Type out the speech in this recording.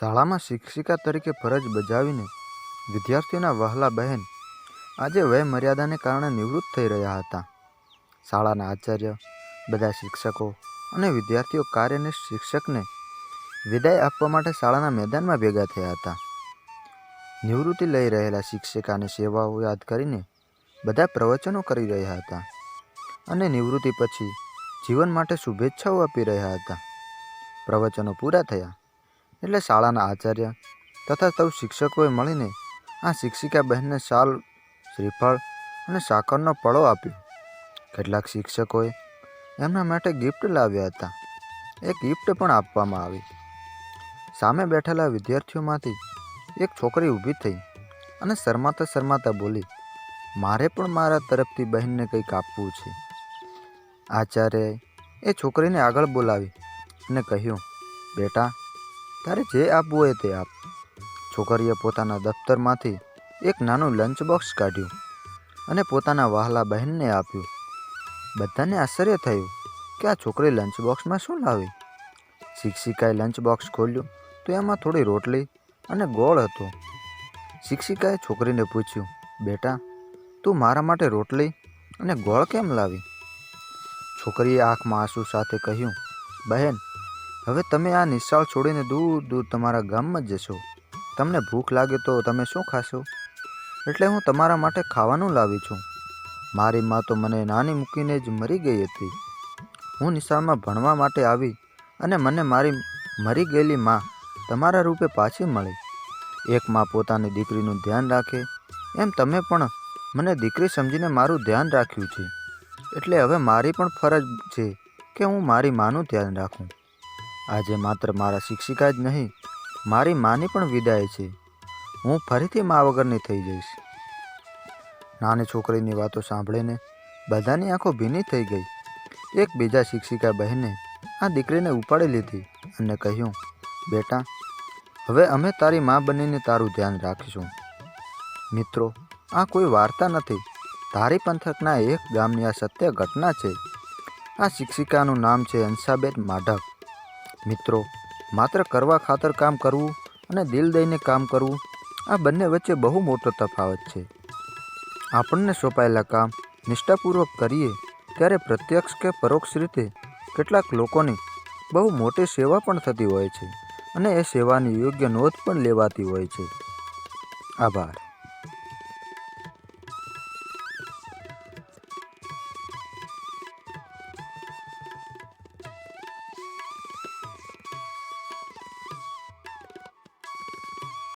શાળામાં શિક્ષિકા તરીકે ફરજ બજાવીને વિદ્યાર્થીઓના વહાલા બહેન આજે વય મર્યાદાને કારણે નિવૃત્ત થઈ રહ્યા હતા. શાળાના આચાર્ય, બધા શિક્ષકો અને વિદ્યાર્થીઓ કાર્યને શિક્ષકને વિદાય આપવા માટે શાળાના મેદાનમાં ભેગા થયા હતા. નિવૃત્તિ લઈ રહેલા શિક્ષિકાની સેવાઓ યાદ કરીને બધા પ્રવચનો કરી રહ્યા હતા અને નિવૃત્તિ પછી જીવન માટે શુભેચ્છાઓ આપી રહ્યા હતા. પ્રવચનો પૂરા થયા. એટલે શાળાના આચાર્ય તથા સૌ શિક્ષકોએ મળીને આ શિક્ષિકા બહેનને શાલ, શ્રીફળ અને સાકરનો પળો આપ્યો. કેટલાક શિક્ષકોએ એમના માટે ગિફ્ટ લાવ્યા હતા. એ ગિફ્ટ પણ આપવામાં આવી. સામે બેઠેલા વિદ્યાર્થીઓમાંથી એક છોકરી ઊભી થઈ અને શરમાતા શરમાતા બોલી, મારે પણ મારા તરફથી બહેનને કંઈક આપવું છે. આચાર્યએ એ છોકરીને આગળ બોલાવી અને કહ્યું, બેટા તારે જે આપવું હોય તે આપ. છોકરીએ પોતાના દફતરમાંથી એક નાનું લંચ બોક્સ કાઢ્યું અને પોતાના વહાલા બહેનને આપ્યું. બધાને આશ્ચર્ય થયું કે આ છોકરી લંચ બોક્સમાં શું લાવી? શિક્ષિકાએ લંચ બોક્સ ખોલ્યું તો એમાં થોડી રોટલી અને ગોળ હતો. શિક્ષિકાએ છોકરીને પૂછ્યું, બેટા, તું મારા માટે રોટલી અને ગોળ કેમ લાવી? છોકરીએ આંખમાં આંસુ સાથે કહ્યું, બહેન હવે તમે આ નિશાળ છોડીને દૂર દૂર તમારા ગામમાં જશો. તમને ભૂખ લાગે તો તમે શું ખાશો? એટલે હું તમારા માટે ખાવાનું લાવી છું. મારી મા તો મને નાની મૂકીને જ મરી ગઈ હતી. હું નિશાળમાં ભણવા માટે આવી અને મને મારી મરી ગયેલી મા તમારા રૂપે પાછી મળી. એક મા પોતાની દીકરીનું ધ્યાન રાખે. એમ તમે પણ મને દીકરી સમજીને મારું ધ્યાન રાખ્યું છે. એટલે હવે મારી પણ ફરજ છે કે હું મારી માનું ધ્યાન રાખું. આજે માત્ર મારા શિક્ષિકા જ નહીં, મારી માની પણ વિદાય છે. હું ફરીથી મા વગરની થઈ જઈશ. નાની છોકરીની વાતો સાંભળીને બધાની આંખો ભીની થઈ ગઈ. એક બીજા શિક્ષિકા બહેને આ દીકરીને ઉપાડી લીધી અને કહ્યું, બેટા, હવે અમે તારી મા બનીને તારું ધ્યાન રાખીશું. મિત્રો, આ કોઈ વાર્તા નથી. ધારી પંથકના એક ગામની આ સત્ય ઘટના છે. આ શિક્ષિકાનું નામ છે અંશાબેન માઢક. મિત્રો, માત્ર કરવા ખાતર કામ કરવું અને દિલ દઈને કામ કરવું, આ બંને વચ્ચે બહુ મોટો તફાવત છે. આપણને સોંપાયેલા કામ નિષ્ઠાપૂર્વક કરીએ ત્યારે પ્રત્યક્ષ કે પરોક્ષ રીતે કેટલાક લોકોની બહુ મોટી સેવા પણ થતી હોય છે અને એ સેવાની યોગ્ય નોંધ પણ લેવાતી હોય છે. આભાર.